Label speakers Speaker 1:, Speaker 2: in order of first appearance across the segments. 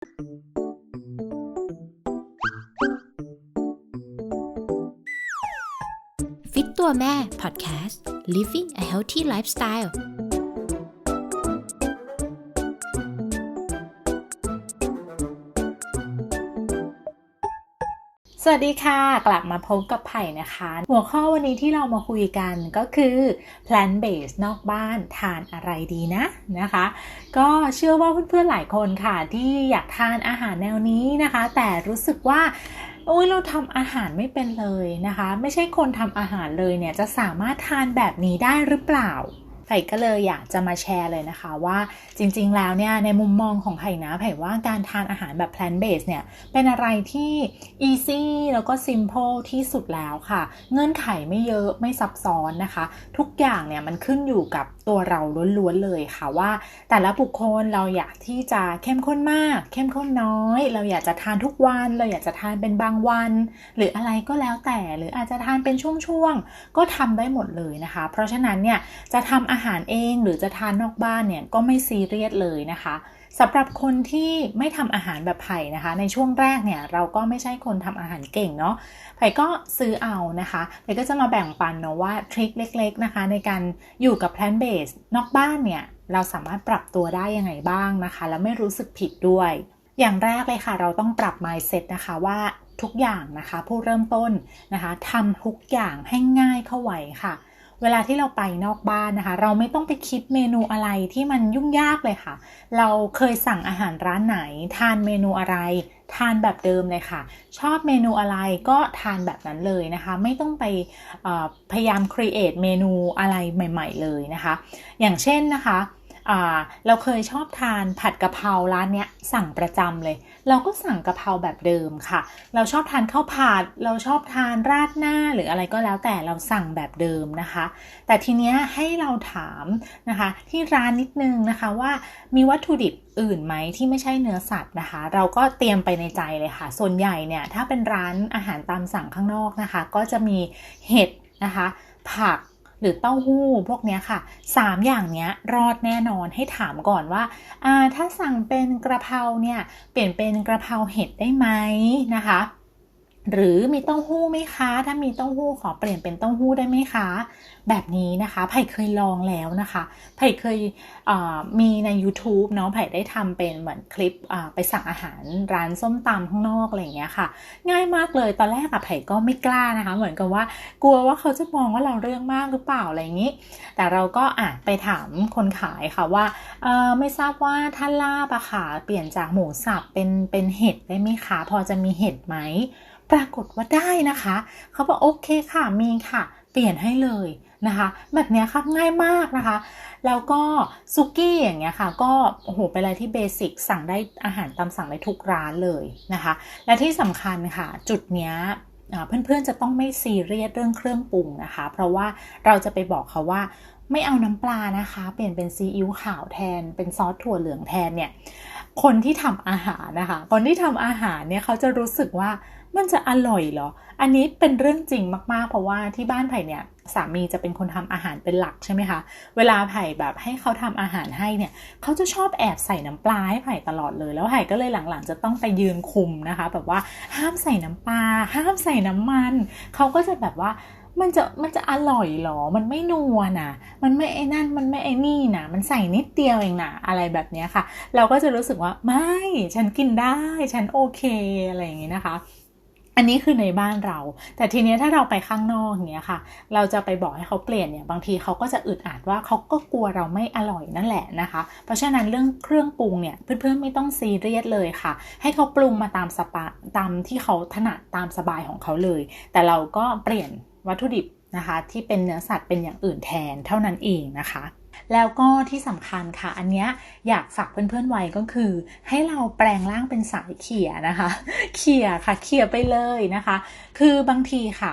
Speaker 1: ฟิตตัวแม่พอดแคสต์ living a healthy lifestyle
Speaker 2: สวัสดีค่ะ กลับมาพบกับไผ่นะคะ หัวข้อวันนี้ที่เรามาคุยกันก็คือ plant based นอกบ้านทานอะไรดีนะนะคะ ก็เชื่อว่าเพื่อนๆหลายคนค่ะ ที่อยากทานอาหารแนวนี้นะคะ แต่รู้สึกว่าโอ้ยเราทำอาหารไม่เป็นเลยนะคะ ไม่ใช่คนทำอาหารเลยเนี่ยจะสามารถทานแบบนี้ได้หรือเปล่า ไผ่ก็เลยอยากจะมาแชร์เลยนะคะว่าจริงๆ แล้วเนี่ยในมุมมองของไผ่นะไผ่ว่าการทานอาหารแบบ plant based เนี่ยเป็นอะไรที่ easy แล้วก็ simple ที่สุดแล้วค่ะ เงื่อนไขไม่เยอะไม่ซับซ้อนนะคะ ทุกอย่างเนี่ยมันขึ้นอยู่กับตัวเราล้วนๆเลยค่ะว่า แต่ละบุคคลเราอยากที่จะเข้มข้นมาก เข้มข้นน้อย เราอยากจะทานทุกวันเราอยากจะทานเป็นบางวัน หรืออะไรก็แล้วแต่หรืออาจจะทานเป็นช่วงๆก็ทำได้หมดเลยนะคะ เพราะฉะนั้นเนี่ยจะทำอาาหารเองหรือจะทานนอกบ้านเนี่ยก็ไม่ซีเรียสเลยนะคะสำหรับคนที่ไม่ทำอาหารแบบไผ่นะคะ ในช่วงแรกเนี่ยเราก็ไม่ใช่คนทำอาหารเก่งเนาะไผ่ก็ซื้อเอานะคะไผ่ก็จะมาแบ่งปันเนาะว่าทริคเล็ก ๆนะคะ ในการอยู่กับ plant based นอกบ้านเนี่ยเราสามารถปรับตัวได้ยังไงบ้างนะคะ แล้วไม่รู้สึกผิดด้วย อย่างแรกเลยค่ะ เราต้องปรับ mindset นะคะว่าทุกอย่างนะคะ ผู้เริ่มต้นนะคะทำทุกอย่างให้ง่ายเข้าไว้ค่ะ เวลาที่เราไปนอกบ้านนะคะ เราไม่ต้องไปคิดเมนูอะไรที่มันยุ่งยากเลยค่ะ เราเคยสั่งอาหารร้านไหน ทานเมนูอะไร ทานแบบเดิมเลยค่ะ ชอบเมนูอะไรก็ทานแบบนั้นเลยนะคะ ไม่ต้องไปพยายามครีเอทเมนูอะไรใหม่ ๆ เลยนะคะ อย่างเช่นนะคะ เราเคยชอบทานผัดกะเพราร้านเนี้ยสั่งประจำเลย เราก็สั่งกะเพราแบบเดิมค่ะ เราชอบทานข้าวผัดเราชอบทานราดหน้าหรืออะไรก็แล้วแต่เราสั่งแบบเดิมนะคะ แต่ทีเนี้ยให้เราถามนะคะ ที่ร้านนิดนึงนะคะว่ามีวัตถุดิบอื่นไหมที่ไม่ใช่เนื้อสัตว์นะคะ เราก็เตรียมไปในใจเลยค่ะ ส่วนใหญ่เนี่ยถ้าเป็นร้านอาหารตามสั่งข้างนอกนะคะ ก็จะมีเห็ดนะคะ ผัก หรือเต้าหู้พวกนี้ค่ะ 3 อย่างนี้รอดแน่นอนให้ถามก่อนว่าถ้าสั่งเป็นกระเพราเนี่ยเปลี่ยนเป็นกระเพราเห็ดได้ไหมนะคะ หรือมีเต้าหู้ไหมคะ ถ้ามีเต้าหู้ขอเปลี่ยนเป็นเต้าหู้ได้ไหมคะ แบบนี้นะคะไผ่เคยลองแล้วนะคะไผ่เคยมีใน YouTube เนาะไผ่ได้ทำเป็นเหมือนคลิปไปสั่งอาหารร้านส้มตำข้างนอกอะไรอย่างเงี้ยค่ะ ง่ายมากเลยตอนแรกอะไผ่ก็ไม่กล้านะคะ เหมือนกับว่ากลัวว่าเขาจะมองว่าเราเรื่องมากหรือเปล่าอะไรอย่างนี้ แต่เราก็อะไปถามคนขายค่ะว่าไม่ทราบว่าถ้านลาบอะค่ะเปลี่ยนจากหมูสับเป็นเป็นเห็ดได้ไหมคะพอจะมีเห็ดไหม ปรากฏว่าได้นะคะ เขาบอกโอเคค่ะมีค่ะ เปลี่ยนให้เลยนะคะ แบบนี้ค่ะง่ายมากนะคะ แล้วก็ซุกี้อย่างเงี้ยค่ะ ก็โอ้โหเป็นอะไรที่เบสิกสั่งได้อาหารตามสั่งได้ทุกร้านเลยนะคะ และที่สำคัญค่ะ จุดเนี้ยเพื่อนๆจะต้องไม่ซีเรียสเรื่องเครื่องปรุงนะคะ เพราะว่าเราจะไปบอกเขาว่าไม่เอาน้ำปลานะคะ เปลี่ยนเป็นซีอิ๊วขาวแทน เป็นซอสถั่วเหลืองแทนเนี่ย คนที่ทำอาหารนะคะ คนที่ทำอาหารเนี่ยเขาจะรู้สึกว่ามันจะอร่อยเหรอ อันนี้เป็นเรื่องจริงมากๆ เพราะว่าที่บ้านไผ่เนี่ยสามีจะเป็นคนทำอาหารเป็นหลักใช่ไหมคะ เวลาไผ่แบบให้เขาทำอาหารให้เนี่ยเขาจะชอบแอบใส่น้ำปลาให้ไผ่ตลอดเลย แล้วไผ่ก็เลยหลังๆ จะต้องไปยืนคุมนะคะ แบบว่าห้ามใส่น้ำปลาห้ามใส่น้ำมัน เขาก็จะแบบว่า มันจะมันจะอร่อยหรอ มันไม่นัวนะมันไม่ไอ้นั่น มันไม่ไอ้นี่นะมันใส่นิดเดียวเองนะอะไรแบบนี้ค่ะ เราก็จะรู้สึกว่าไม่ ฉันกินได้ ฉันโอเคอะไรอย่างนี้นะคะ อันนี้คือในบ้านเรา แต่ทีนี้ถ้าเราไปข้างนอกอย่างเงี้ยค่ะ เราจะไปบอกให้เขาเปลี่ยนเนี่ย บางทีเขาก็จะอึดอัดว่าเขาก็กลัวเราไม่อร่อยนั่นแหละนะคะ เพราะฉะนั้นเรื่องเครื่องปรุงเนี่ยเพื่อนๆไม่ต้องซีเรียสเลยค่ะ ให้เขาปรุงมาตามสปาตามที่เขาถนัดตามสบายของเขาเลย แต่เราก็เปลี่ยน วัตถุดิบนะคะที่เป็นเนื้อสัตว์เป็นอย่างอื่นแทนเท่านั้นเองนะคะ แล้วก็ที่สำคัญค่ะ อันเนี้ยอยากฝากเพื่อนๆไว้ก็คือ ให้เราแปลงร่างเป็นสายเขี่ยนะคะ เขี่ยค่ะเขี่ยไปเลยนะคะ คือบางทีค่ะ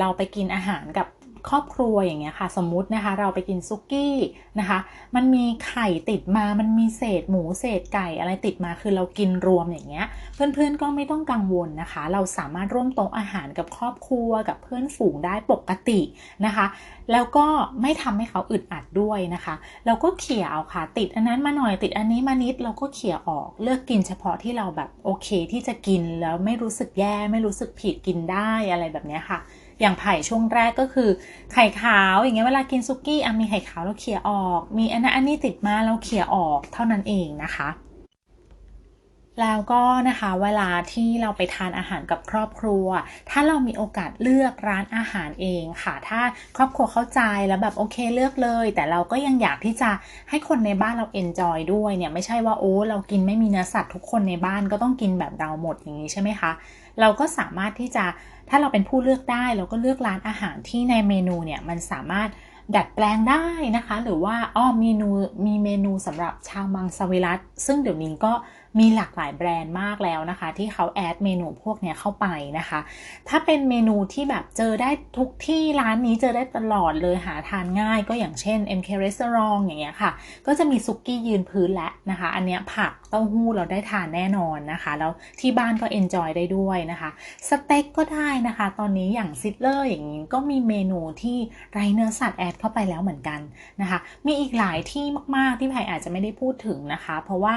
Speaker 2: เราไปกินอาหารกับ ครอบครัวอย่างเงี้ยค่ะ สมมุตินะคะ เราไปกินซุกี้นะคะ มันมีไข่ติดมา มันมีเศษหมูเศษไก่อะไรติดมา คือเรากินรวมอย่างเงี้ย เพื่อนๆก็ไม่ต้องกังวลนะคะ เราสามารถร่วมโต๊ะอาหารกับครอบครัวกับเพื่อนฝูงได้ปกตินะคะ แล้วก็ไม่ทำให้เขาอึดอัดด้วยนะคะ เราก็เขี่ยเอาค่ะ ติดอันนั้นมาหน่อยติดอันนี้มานิดเราก็เขี่ยออกเลือกกินเฉพาะที่เราแบบโอเคที่จะกินแล้วไม่รู้สึกแย่ไม่รู้สึกผิดกินได้อะไรแบบนี้ค่ะ อย่างไผ่ช่วงแรกก็คือไข่ขาวอย่างเงี้ยเวลากินซุกี้อะมีไข่ขาวเราเขี่ยออก มีอันนั้นอันนี้ติดมาเราเขี่ยออกเท่านั้นเองนะคะ แล้วก็นะคะเวลาที่เราไปทานอาหารกับครอบครัว ถ้าเรามีโอกาสเลือกร้านอาหารเองค่ะ ถ้าครอบครัวเข้าใจแล้วแบบโอเคเลือกเลย แต่เราก็ยังอยากที่จะให้คนในบ้านเราเอนจอยด้วยเนี่ยไม่ใช่ว่าโอ้เรากินไม่มีเนื้อสัตว์ทุกคนในบ้านก็ต้องกินแบบเราหมดอย่างนี้ใช่ไหมคะเราก็สามารถที่จะถ้าเราเป็นผู้เลือกได้ เราก็เลือกร้านอาหารที่ในเมนูเนี่ยมันสามารถดัดแปลงได้นะคะ หรือว่าอ้อเมนูมีเมนูสำหรับชาวมังสวิรัตซึ่งเดี๋ยวนี้ก็ มีหลากหลายแบรนด์มากแล้วนะคะ ที่เขาแอดเมนูพวกนี้เข้าไปนะคะ ถ้าเป็นเมนูที่แบบเจอได้ทุกที่ร้านนี้เจอได้ตลอดเลยหาทานง่าย ก็อย่างเช่น MK Restaurant อย่างเงี้ยค่ะ ก็จะมีซุกี้ยืนพื้นและนะคะ อันเนี้ยผักเต้าหู้เราได้ทานแน่นอนนะคะ แล้วที่บ้านก็เอนจอยได้ด้วยนะคะสเต็กก็ได้นะคะ ตอนนี้อย่างซิดเลอร์อย่างนี้ก็มีเมนูที่ไรเนื้อสัตว์แอดเข้าไปแล้วเหมือนกันนะคะ มีอีกหลายที่มากๆที่ไผ่อาจจะไม่ได้พูดถึงนะคะ เพราะว่า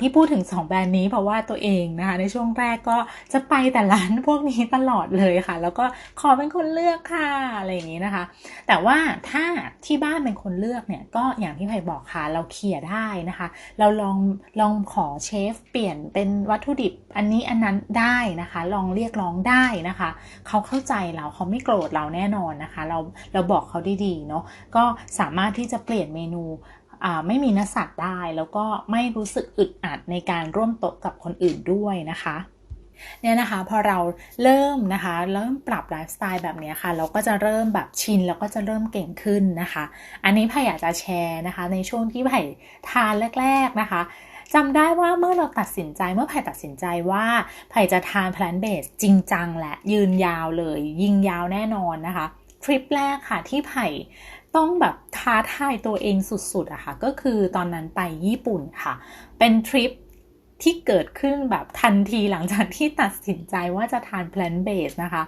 Speaker 2: ที่พูดถึง2 แบรนด์นี้เพราะว่าตัวเองนะคะ ในช่วงแรกก็จะไปแต่ร้านพวกนี้ตลอดเลยค่ะ แล้วก็ขอเป็นคนเลือกค่ะอะไรอย่างนี้นะคะ แต่ว่าถ้าที่บ้านเป็นคนเลือกเนี่ยก็อย่างที่ไผ่บอกค่ะเราเคลียร์ได้นะคะ เราลองลองขอเชฟเปลี่ยนเป็นวัตถุดิบอันนี้อันนั้นได้นะคะ ลองเรียกร้องได้นะคะ เขาเข้าใจเราเขาไม่โกรธเราแน่นอนนะคะ เราเราบอกเขาดีๆเนาะก็สามารถที่จะเปลี่ยนเมนู ไม่มีนื้อสัตว์ได้ แล้วก็ไม่รู้สึกอึดอัดในการร่วมโต๊ะกับคนอื่นด้วยนะคะเนี่ยนะคะพอเราเริ่มนะคะเริ่มปรับไลฟ์สไตล์แบบนี้ค่ะ เราก็จะเริ่มแบบชินแล้วก็จะเริ่มเก่งขึ้นนะคะ อันนี้ไผ่อยากจะแชร์นะคะ ในช่วงที่ไผ่ทานแรก ๆนะคะจำได้ว่าเมื่อเราตัดสินใจเมื่อไผ่ตัดสินใจว่าไผ่จะทานแพลนเบสจริงจังและยืนยาวเลย ยิงยาวแน่นอนนะคะทริปแรกค่ะที่ไผ่ ต้องแบบท้าทายตัวเองสุดๆอะค่ะ ก็คือตอนนั้นไปญี่ปุ่นค่ะ เป็นทริปที่เกิดขึ้นแบบทันทีหลังจากที่ตัดสินใจว่าจะทานแพลนเบสนะคะ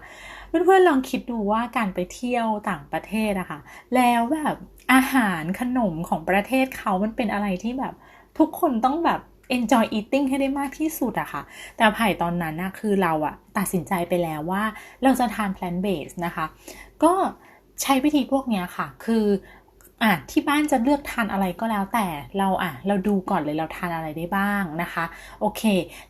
Speaker 2: เพื่อนๆลองคิดดูว่าการไปเที่ยวต่างประเทศอะคะ่ะ แล้วแบบอาหารขนมของประเทศเขามันเป็นอะไรที่แบบทุกคนต้องแบบ enjoy eating ให้ได้มากที่สุดอะคะ่ะ แต่ไผ่ตอนนั้นนะคือเราอะตัดสินใจไปแล้วว่าเราจะทาน plant based นะคะ ก็ ใช้วิธีพวกนี้ค่ะ คือ อะที่บ้านจะเลือกทานอะไรก็แล้วแต่เราอะเราดูก่อนเลยเราทานอะไรได้บ้างนะคะ โอเค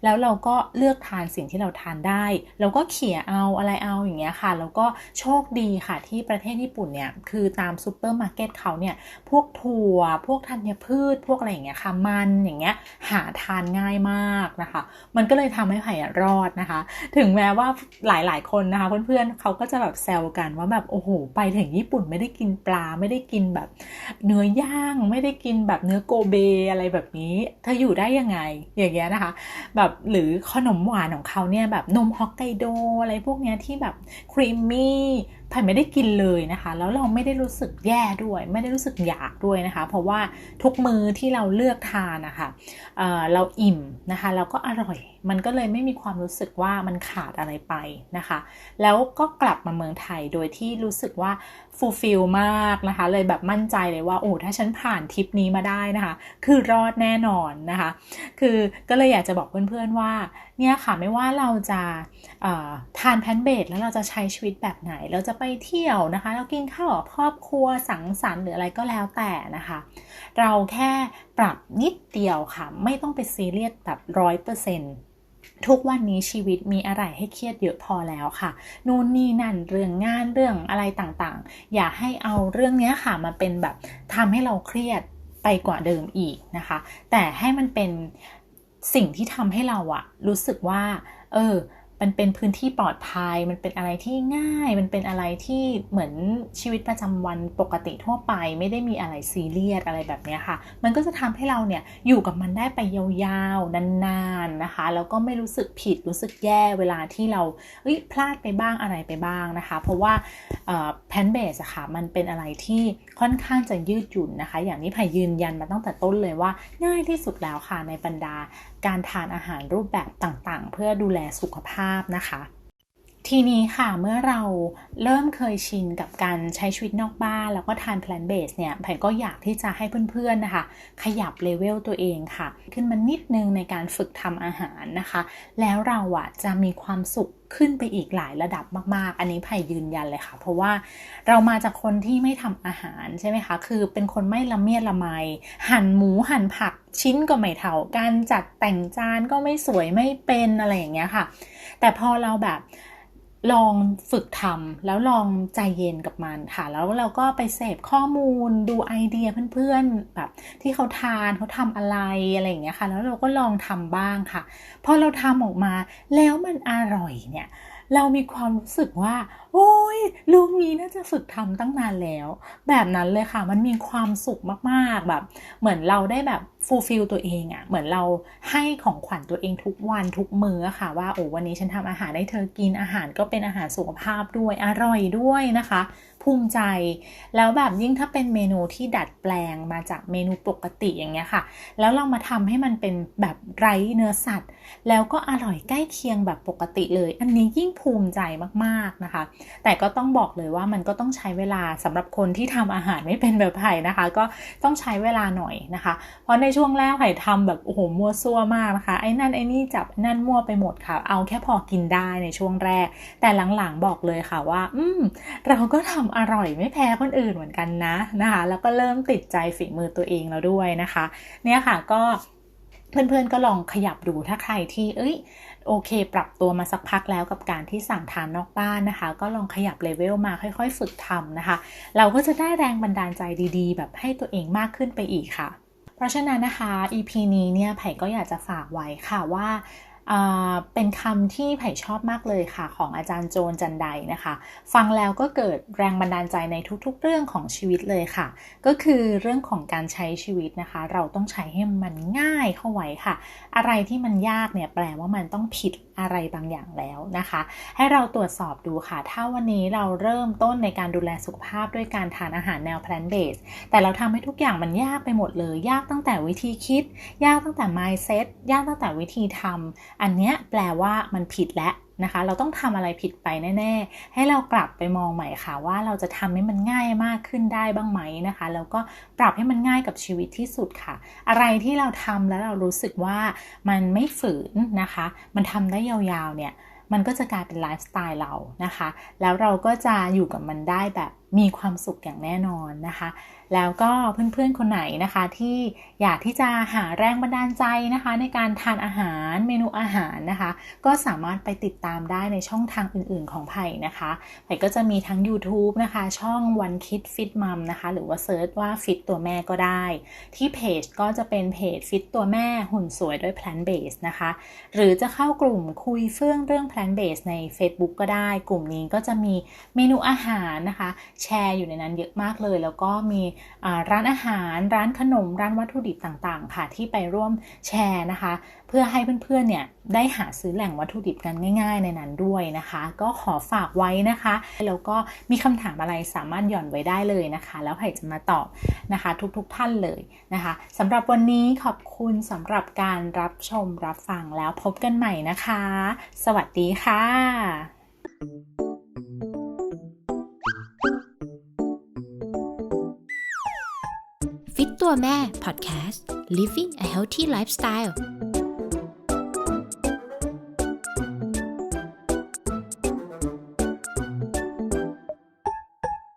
Speaker 2: แล้วเราก็เลือกทานสิ่งที่เราทานได้ เราก็เขี่ยเอาอะไรเอาอย่างเงี้ยค่ะ แล้วก็โชคดีค่ะที่ประเทศญี่ปุ่นเนี่ยคือตามซูเปอร์มาร์เก็ตเขาเนี่ยพวกถั่ว พวกธัญพืช พวกอะไรอย่างเงี้ยค่ะมันอย่างเงี้ยหาทานง่ายมากนะคะ มันก็เลยทำให้ไผ่รอดนะคะ ถึงแม้ว่าหลายๆคนนะคะ เพื่อนๆเขาก็จะแบบแซวกันว่าแบบโอ้โหไปถึงญี่ปุ่นไม่ได้กินปลาไม่ได้กินแบบเนื้อย่างไม่ได้กินแบบเนื้อโกเบอะไรแบบนี้เธออยู่ได้ยังไงอย่างเงี้ยนะคะ แบบหรือขนมหวานของเขาเนี่ยแบบนมฮอกไกโดอะไรพวกเนี้ยที่แบบครีมมี่ไผ่ไม่ได้กินเลยนะคะ แล้วเราไม่ได้รู้สึกแย่ด้วย ไม่ได้รู้สึกอยากด้วยนะคะ เพราะว่าทุกมื้อที่เราเลือกทานนะคะเเราอิ่มนะคะแล้วก็อร่อย มันก็เลยไม่มีความรู้สึกว่ามันขาดอะไรไปนะคะ แล้วก็กลับมาเมืองไทยโดยที่รู้สึกว่า ฟูลฟิลมากนะคะ เลยแบบมั่นใจเลยว่าโอ้ถ้าฉันผ่านทริปนี้มาได้นะคะ คือรอดแน่นอนนะคะ คือก็เลยอยากจะบอกเพื่อนๆว่าเนี่ยค่ะไม่ว่าเราจะทานแพนเบดแล้วเราจะใช้ชีวิตแบบไหน เราจะไปเที่ยวนะคะ เรากินข้าวกับครอบครัวสังสรรค์หรืออะไรก็แล้วแต่นะคะ เราแค่ปรับนิดเดียวค่ะ ไม่ต้องไปซีเรียสแบบร้อยเปอร์เซ็นต์ ทุกวันนี้ชีวิตมีอะไรให้เครียดเยอะพอแล้วค่ะ นู่นนี่นั่นเรื่องงานเรื่องอะไรต่างๆ อย่าให้เอาเรื่องนี้ค่ะมาเป็นแบบทำให้เราเครียดไปกว่าเดิมอีกนะคะ แต่ให้มันเป็นสิ่งที่ทำให้เราอะรู้สึกว่า เออ มันเป็นพื้นที่ปลอดภัย มันเป็นอะไรที่ง่าย มันเป็นอะไรที่เหมือนชีวิตประจำวันปกติทั่วไป ไม่ได้มีอะไรซีเรียสอะไรแบบนี้ค่ะ มันก็จะทำให้เราเนี่ยอยู่กับมันได้ไปยาวๆ นานๆนะคะ แล้วก็ไม่รู้สึกผิดรู้สึกแย่เวลาที่เราเอ้ยพลาดไปบ้างอะไรไปบ้างนะคะ เพราะว่าแพนเบสอะค่ะ มันเป็นอะไรที่ค่อนข้างจะยืดหยุ่นนะคะ อย่างนี้ไผ่ยืนยันมาตั้งแต่ต้นเลยว่าง่ายที่สุดแล้วค่ะในบรรดาการทานอาหารรูปแบบต่างๆ เพื่อดูแลสุขภาพนะคะ ทีนี้ค่ะเมื่อเราเริ่มเคยชินกับการใช้ชีวิตนอกบ้าน แล้วก็ทานแพลนเบสเนี่ยไผ่ก็อยากที่จะให้เพื่อนๆนะคะ ขยับเลเวลตัวเองค่ะ ขึ้นมานิดนึงในการฝึกทำอาหารนะคะ แล้วเราอะจะมีความสุขขึ้นไปอีกหลายระดับมากๆ อันนี้ไผ่ยืนยันเลยค่ะ เพราะว่าเรามาจากคนที่ไม่ทำอาหารใช่ไหมคะ คือเป็นคนไม่ละเมียดละไม หั่นหมูหั่นผักชิ้นก็ไม่เท่ากันจัดแต่งจานก็ไม่สวยไม่เป็นอะไรอย่างเงี้ยค่ะ แต่พอเราแบบ ลองฝึกทำแล้วลองใจเย็นกับมันค่ะ แล้วเราก็ไปเสพข้อมูลดูไอเดียเพื่อนๆแบบที่เขาทานเขาทำอะไรอะไรอย่างเงี้ยค่ะ แล้วเราก็ลองทำบ้างค่ะ พอเราทำออกมาแล้วมันอร่อยเนี่ย เรามีความรู้สึกว่า โอ้ยลูกนี้น่าจะฝึกทำตั้งนานแล้ว แบบนั้นเลยค่ะ มันมีความสุขมากๆแบบ เหมือนเราได้แบบฟูลฟิลตัวเองอะ่ะ เหมือนเราให้ของขวัญตัวเองทุกวันทุกมื้อค่ะ ว่าโอ้วันนี้ฉันทำอาหารให้เธอกินอาหารก็เป็นอาหารสุขภาพด้วยอร่อยด้วยนะคะ ภูมิใจ แล้วแบบยิ่งถ้าเป็นเมนูที่ดัดแปลงมาจากเมนูปกติอย่างเงี้ยค่ะ แล้วเรามาทำให้มันเป็นแบบไร้เนื้อสัตว์ แล้วก็อร่อยใกล้เคียงแบบปกติเลย อันนี้ยิ่งภูมิใจมากๆนะคะ แต่ก็ต้องบอกเลยว่ามันก็ต้องใช้เวลาสำหรับคนที่ทำอาหารไม่เป็นแบบไผ่นะคะ ก็ต้องใช้เวลาหน่อยนะคะ เพราะในช่วงแรกไผ่ทำแบบโอ้โหมั่วซั่วมากนะคะไอ้นั่นไอ้นี่จับนั่นมั่วไปหมดค่ะ เอาแค่พอกินได้ในช่วงแรก แต่หลังๆบอกเลยค่ะว่า อืมเราก็ทำอร่อยไม่แพ้คนอื่นเหมือนกันนะนะคะ แล้วก็เริ่มติดใจฝีมือตัวเองแล้วด้วยนะคะ เนี่ยค่ะก็เพื่อนๆก็ลองขยับดูถ้าใครที่เอ้ยโอเค ปรับตัวมาสักพักแล้วกับการที่สั่งทานนอกบ้านนะคะ ก็ลองขยับเลเวลมาค่อยๆ ฝึกทำนะคะ เราก็จะได้แรงบันดาลใจดีๆ แบบให้ตัวเองมากขึ้นไปอีกค่ะ เพราะฉะนั้นนะคะ EP นี้เนี่ยไผ่ก็อยากจะฝากไว้ค่ะว่า เป็นคำที่ไผ่ชอบมากเลยค่ะ ของอาจารย์โจนจันไดนะคะ ฟังแล้วก็เกิดแรงบันดาลใจในทุกๆ เรื่องของชีวิตเลยค่ะ ก็คือเรื่องของการใช้ชีวิตนะคะ เราต้องใช้ให้มันง่ายเข้าไว้ค่ะ อะไรที่มันยากเนี่ยแปลว่ามันต้องผิด อะไรบางอย่างแล้วนะคะ ให้เราตรวจสอบดูค่ะ ถ้าวันนี้เราเริ่มต้นในการดูแลสุขภาพด้วยการทานอาหารแนวแพลนเบสแต่เราทำให้ทุกอย่างมันยากไปหมดเลย ยากตั้งแต่วิธีคิด ยากตั้งแต่ mindset ยากตั้งแต่วิธีทำอันเนี้ยแปลว่ามันผิดและ นะคะ เราต้องทำอะไรผิดไปแน่ ๆ ให้เรากลับไปมองใหม่ค่ะ ว่าเราจะทำให้มันง่ายมากขึ้นได้บ้างไหมนะคะ แล้วก็ปรับให้มันง่ายกับชีวิตที่สุดค่ะ อะไรที่เราทำแล้วเรารู้สึกว่ามันไม่ฝืนนะคะ มันทำได้ยาวๆเนี่ยมันก็จะกลายเป็นไลฟ์สไตล์เรานะคะ แล้วเราก็จะอยู่กับมันได้แบบมีความสุขอย่างแน่นอนนะคะ แล้วก็เพื่อนๆคนไหนนะคะที่อยากที่จะหาแรงบันดาลใจนะคะ ในการทานอาหารเมนูอาหารนะคะ ก็สามารถไปติดตามได้ในช่องทางอื่นๆของไผ่นะคะไผ่ก็จะมีทั้ง YouTube นะคะ ช่อง One Kid Fit Mom นะคะ หรือว่าเซิร์ชว่า Fit ตัวแม่ก็ได้ ที่เพจก็จะเป็นเพจ Fit ตัวแม่หุ่นสวยด้วย Plant Based นะคะ หรือจะเข้ากลุ่มคุยเฟื่องเรื่อง Plant Based ใน Facebook ก็ได้ กลุ่มนี้ก็จะมีเมนูอาหารนะคะแชร์อยู่ในนั้นเยอะมากเลย แล้วก็มีร้านอาหารร้านขนม ร้านวัตถุดิบต่างๆ ค่ะ ที่ไปร่วมแชร์นะคะ เพื่อให้เพื่อนๆเนี่ยได้หาซื้อแหล่งวัตถุดิบกันง่าย ๆ ในนั้นด้วยนะคะ ก็ขอฝากไว้นะคะ แล้วก็มีคำถามอะไรสามารถหย่อนไว้ได้เลยนะคะ แล้วไผ่จะมาตอบนะคะ ทุกๆท่านเลยนะคะสำหรับวันนี้ขอบคุณสำหรับการรับชมรับฟังแล้วพบกันใหม่นะคะ สวัสดีค่ะ
Speaker 1: ฟิต ตัวแม่พอดแคสต์ living a healthy lifestyle